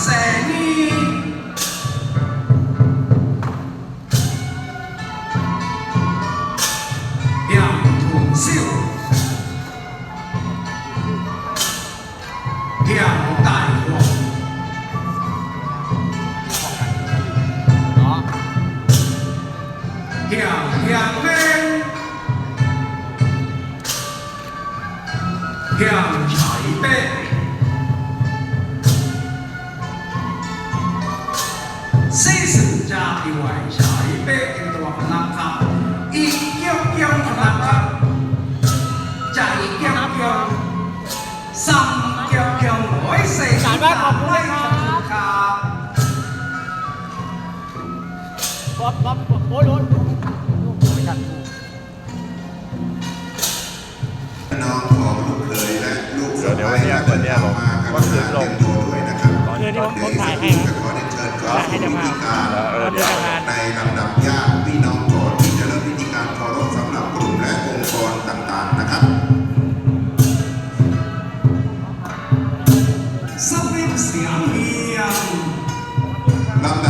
sẽ đi. Điểm thủ siêu. Điểm tại cuộc điểm hiểm บ๊อบบ๊อบโอ้ยโอ้ยไม่ทันน้องของลูกเขยและลูกสะเดี๋ยวใภ้วันเนี้วันนี้ยลงมาครับวันคืนลงเตรียมตัวด้วยนะครับเดี๋ยวที่ผมผมถ่ายให้ขอเรียนเชิญเข้าสู่พิธีการเดี๋ยวในลำดับญาติพี่น้องก่อนที่จะเริ่มพิธีการเคารพสำหรับกลุ่มและองค์กรต่างๆนะครับสวิมเสียงเฮียงลำดับ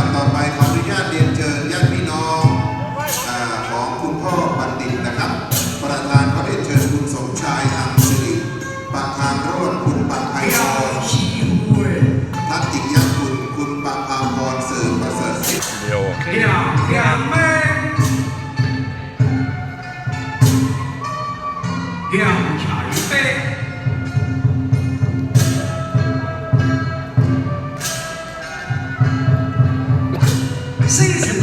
season.